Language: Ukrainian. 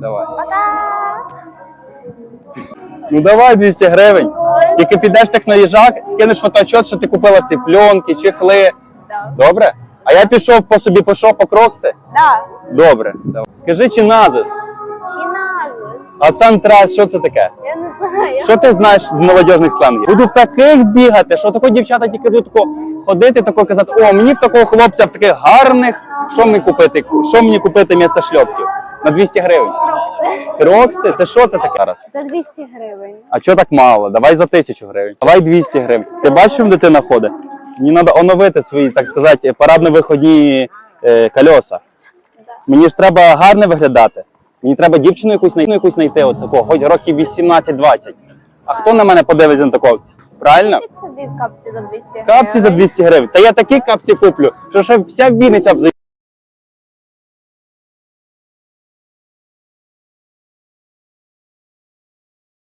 Давай. Пока! Ну давай 200 гривень. Тільки підеш так на їжак, скинеш фотоотчет, що ти купила ці пленки, чехли. Да. Добре? А я пішов по собі пішов по крокси. Да. Добре. Давай. Скажи, чи назис? Чи назви? А сантрас, що це таке? Я не знаю. Що ти знаєш з молодіжних сленгів? Буду в таких бігати, що тако дівчата тільки будуть тако ходити, тако казати, о, мені б такого хлопця в таких гарних, що мені купити? Що мені купити місто шльопків? На 200 гривень. Крокси? Це що це таке зараз? За 200 гривень. А чого так мало? Давай за тисячу гривень. Давай 200 гривень. Ти бачиш, чим дитина ходить? Мені треба оновити свої, так сказати, парадно-виходні е, кольоса. Мені ж треба гарно виглядати. Мені треба дівчину якусь знайти, якусь знайти, от такого, хоч років 18-20. А хто на мене подивиться на такого? Правильно? Купіть собі капці за 200 гривень. Капці за 200 гривень. Та я такі капці куплю, що ще вся Вінниця взаємодіє.